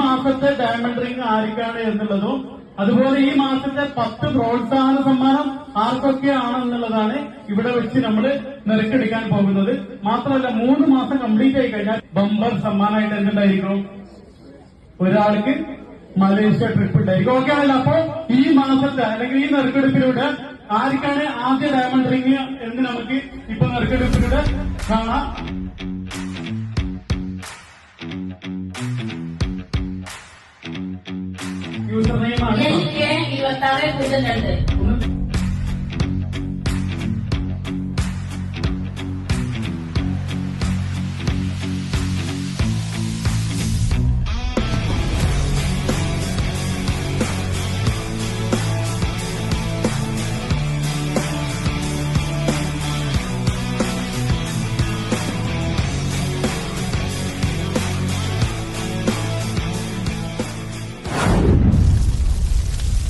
മാസത്തെ diamond ring ആർക്കാണ് എന്നുള്ളതും അതുപോലെ ഈ മാസത്തെ പത്ത് പ്രോത്സാഹന സമ്മാനം ആർക്കൊക്കെയാണെന്നുള്ളതാണ് ഇവിടെ വെച്ച് നമ്മൾ നിരക്കെടുക്കാൻ പോകുന്നത്. മാത്രമല്ല മൂന്ന് മാസം കംപ്ലീറ്റ് ആയി കഴിഞ്ഞാൽ ബമ്പർ സമ്മാനമായിട്ട് എന്തുണ്ടായിരിക്കും? ഒരാൾക്ക് മലേഷ്യ ട്രിപ്പ് ഉണ്ടായിരിക്കും. ഓക്കെ അല്ല അപ്പോ ഈ മാസത്തെ അല്ലെങ്കിൽ ഈ നറുക്കെടുപ്പിലൂടെ ആർക്കാണ് ആദ്യ ഡയമണ്ട് റിംഗ് എന്ന് നമുക്ക് ഇപ്പൊ നറുക്കെടുപ്പിലൂടെ കാണാം. नहीं मारता यही